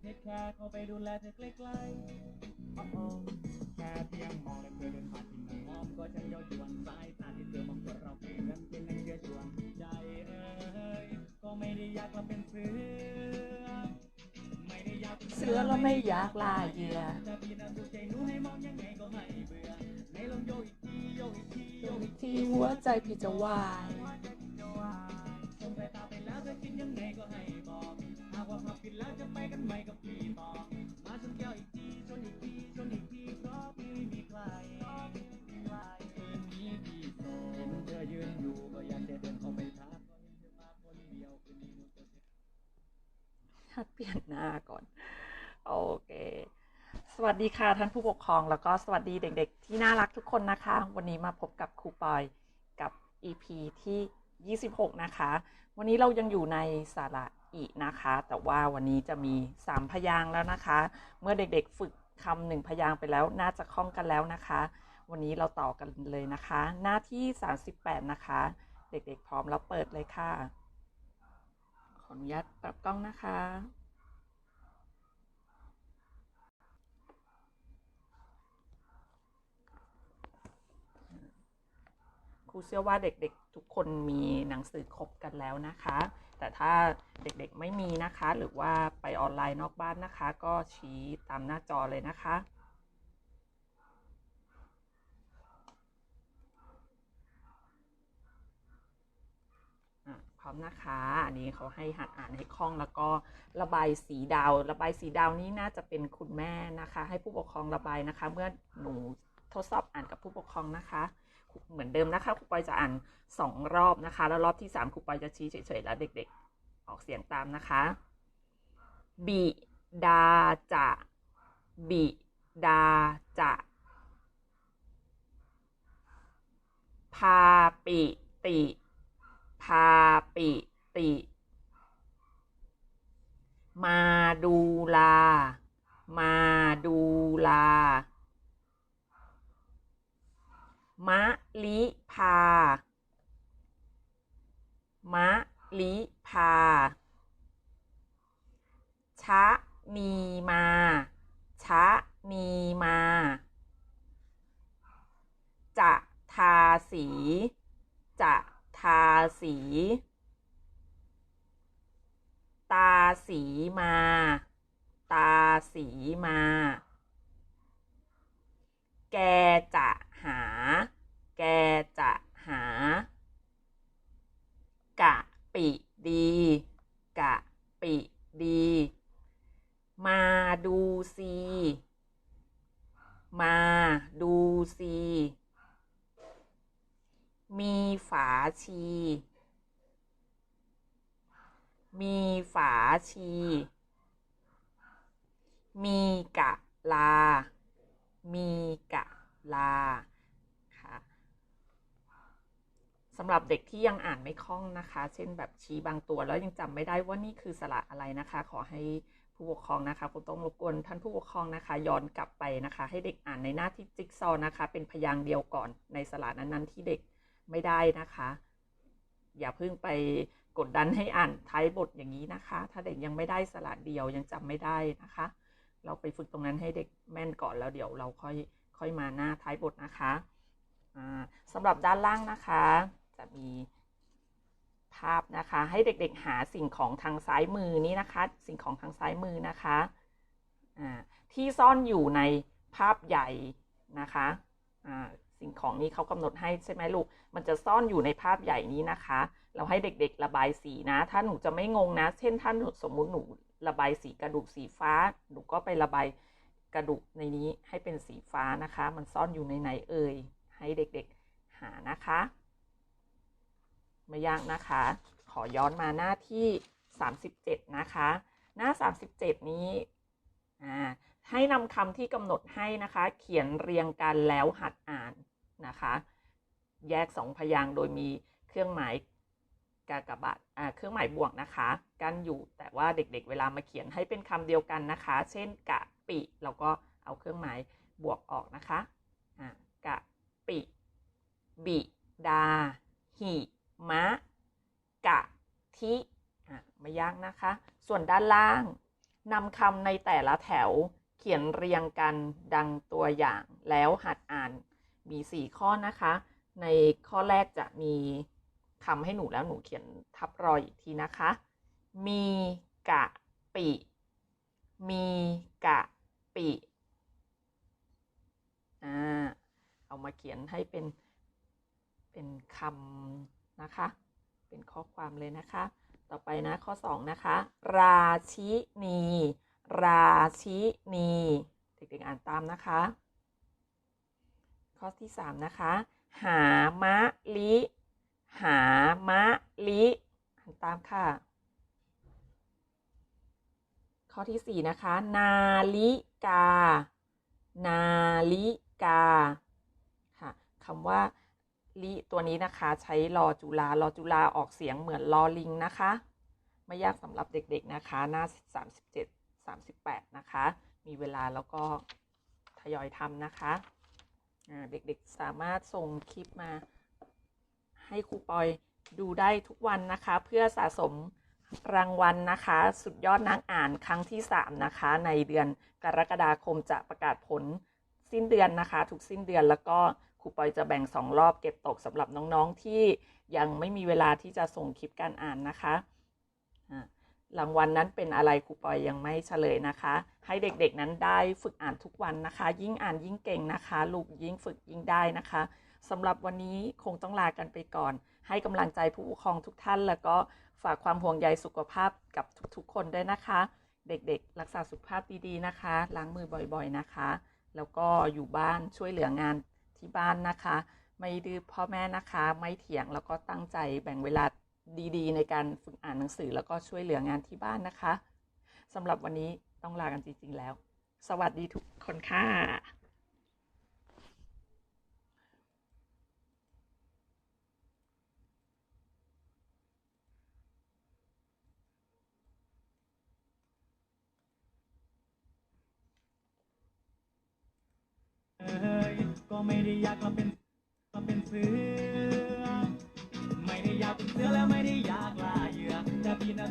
เทคแคร์เข้าไปดูแลเธอใกล้ๆโอ้โอ้แค่เพียงมองและเธอเดินผ่านที่นั่งมองก็ฉันเย้ายวนสายตาที่เธอมองตัวเราเป็นกันเป็นนังเยื่อชวนใจเอ้ยก็ไม่ได้อยากเราเป็นเสือไม่ได้อยากเป็นเสือเราไม่อยากล่าเหยื่อแต่พี่น่าสุขใจหนูให้มองยังไงก็ไม่เบื่อในลองโยกอีกทีโยกอีกทีโยกอีกทีที่หัวใจพี่จะวายส่งสายตาไปแล้วจะคิดยังไงก็ให้บอกห หัดเปลี่ยนหน้าก่อน โอเค สวัสดีค่ะท่านผู้ปกครองแล้วก็สวัสดีเด็กๆ ที่น่ารักทุกคนนะคะ วันนี้มาพบกับครูปอยกับ EP ที่ 26 นะคะ วันนี้เรายังอยู่ในสาระอีนะคะ แต่ว่าวันนี้จะมี 3 พยางแล้วนะคะ เมื่อเด็กๆ ฝึกคำหนึ่งพยางไปแล้วน่าจะคล่องกันแล้วนะคะ วันนี้เราต่อกันเลยนะคะ หน้าที่ 38 นะคะ เด็กๆ พร้อมแล้วเปิดเลยค่ะ ออนุญาตปรับกล้องนะคะ ครูเชื่อว่าเด็กๆทุกคนมีหนังสือครบกันแล้วนะคะ แต่ถ้าเด็กๆไม่มีนะคะ หรือว่าไปออนไลน์นอกบ้านนะคะ ก็ชี้ตามหน้าจอเลยนะคะ อะพร้อ มนะคะ อันนี้เขาให้หัดอ่านให้คล่องแล้วก็ระบายสีดาว ระบายสีดาวนี้น่าจะเป็นคุณแม่นะคะ ให้ผู้ปกครองระบายนะคะ เมื่อหนูทดสอบอ่านกับผู้ปกครองนะคะ เหมือนเดิมนะคะครูปอยจะอ่านสองรอบนะคะ แล้วรอบที่สามครูปอยจะชี้เฉยๆแล้วเด็ก ๆ ออกเสียงตามนะคะ บิดาจะบิดาจะพาปิติ พาปิติ มาดูลา มาดูลามะลิพามะลิพาชะนีมาชะนีมาจะทาสี สี ตาสีมา ตาสีมา แกจะหา แกจะหา กะปิดี กะปิดี มาดูซีมาดูซีมีฝาชี มีฝาชี มีกะลา มีกะลา ค่ะสำหรับเด็กที่ยังอ่านไม่คล่องนะคะ เช่นแบบชี้บางตัวแล้วยังจำไม่ได้ว่านี่คือสระอะไรนะคะ ขอให้ผู้ปกครองนะคะคุณต้องรบกวนท่านผู้ปกครองนะคะ ย้อนกลับไปนะคะ ให้เด็กอ่านในหน้าที่จิ๊กซอว์นะคะ เป็นพยางค์เดียวก่อนในสระนั้นๆที่เด็กไม่ได้นะคะ อย่าเพิ่งไป กดดันให้อ่านท้ายบทอย่างนี้นะคะ ถ้าเด็กยังไม่ได้สระเดียวยังจำไม่ได้นะคะ เราไปฝึกตรงนั้นให้เด็กแม่นก่อนแล้วเดี๋ยวเราค่อยค่อยมาหน้าท้ายบทนะคะอ่าสำหรับด้านล่างนะคะ จะมีภาพนะคะ ให้เด็กๆหาสิ่งของทางซ้ายมือนี้นะคะ สิ่งของทางซ้ายมือนะคะที่ซ่อนอยู่ในภาพใหญ่นะคะสิ่งของนี้เขากำหนดให้ใช่ไหมลูก มันจะซ่อนอยู่ในภาพใหญ่นี้นะคะ เราให้เด็กๆระบายสีนะ ถ้าหนูจะไม่งงนะ เช่นถ้าหนูสมมุติหนูระบายสีกระดูกสีฟ้า หนูก็ไประบายกระดูกในนี้ให้เป็นสีฟ้านะคะ มันซ่อนอยู่ในไหนเอ่ย ให้เด็กๆหานะคะ ไม่ยากนะคะ ขอย้อนมาหน้าที่ 37 นะคะ หน้า 37 นี้อ่าให้นำคำที่กำหนดให้นะคะ เขียนเรียงกันแล้วหัดอ่านนะคะ แยกสองพยางค์โดยมีเครื่องหมาย กากบาทเครื่องหมายบวกนะคะ กันอยู่แต่ว่าเด็กๆ เวลามาเขียนให้เป็นคำเดียวกันนะคะ เช่นกะปิเราก็เอาเครื่องหมายบวกออกนะคะกะปิ บิดา หิมะ กะทิไม่ยากนะคะ ส่วนด้านล่างนำคำในแต่ละแถวเขียนเรียงกันดังตัวอย่างแล้วหัดอ่านมี 4 ข้อนะคะ ในข้อแรกจะมี คำให้หนูแล้วหนูเขียนทับรอยอีกทีนะคะ มีกะปิ มีกะปิอ่าเอามาเขียนให้เป็นเป็นคำนะคะ เป็นข้อความเลยนะคะ ต่อไปนะข้อ2นะคะ ราชินี ราชินี เด็กๆอ่านตามนะคะ ข้อที่3นะคะ หามะลิ หามะลิอ่านตามค่ะ ข้อที่4นะคะ นาลิกา นาลิกา ค่ะคำว่าลิตัวนี้นะคะ ใช้รอจุลารอจุลาออกเสียงเหมือนลอลิงนะคะ ไม่ยากสำหรับเด็ก ๆนะคะ หน้า 37 38 นะคะ มีเวลาแล้วก็ทยอยทำนะคะ เด็กๆสามารถส่งคลิปมา ให้ครูปอยดูได้ทุกวันนะคะ เพื่อสะสมรางวัลนะคะ สุดยอดนางอ่านครั้งที่ 3 นะคะ ในเดือนกรกฎาคมจะประกาศผลสิ้นเดือนนะคะ ทุกสิ้นเดือนแล้วก็ครูปอยจะแบ่ง 2 รอบเก็บตกสำหรับน้องๆที่ยังไม่มีเวลาที่จะส่งคลิปการอ่านนะคะรางวัลนนั้นเป็นอะไรครูปอยยังไม่เฉลยนะคะ ให้เด็กๆนั้นได้ฝึกอ่านทุกวันนะคะ ยิ่งอ่านยิ่งเก่งนะคะ ลูกยิ่งฝึกยิ่งได้นะคะ สำหรับวันนี้คงต้องลากันไปก่อน ให้กำลังใจผู้ปกครองทุกท่าน แล้วก็ฝากความห่วงใยสุขภาพกับทุกๆ คนด้วยนะคะ เด็กๆ รักษาสุขภาพดีๆนะคะ ล้างมือบ่อยๆนะคะ แล้วก็อยู่บ้านช่วยเหลืองานที่บ้านนะคะ ไม่ดื้อพ่อแม่นะคะ ไม่เถียงแล้วก็ตั้งใจแบ่งเวลาดีๆ ในการฝึกอ่านหนังสือ แล้วก็ช่วยเหลืองานที่บ้านนะคะสำหรับวันนี้ต้องลากันจริงๆแล้ว สวัสดีทุกคนค่ะ เอ้ยก็ ไม่ได้อยากเราเป็นเราเป็นเสือ ไม่ได้อยากเป็นเสือแล้วไม่ได้อยากล่าเหยื่อแต่พี่นั้น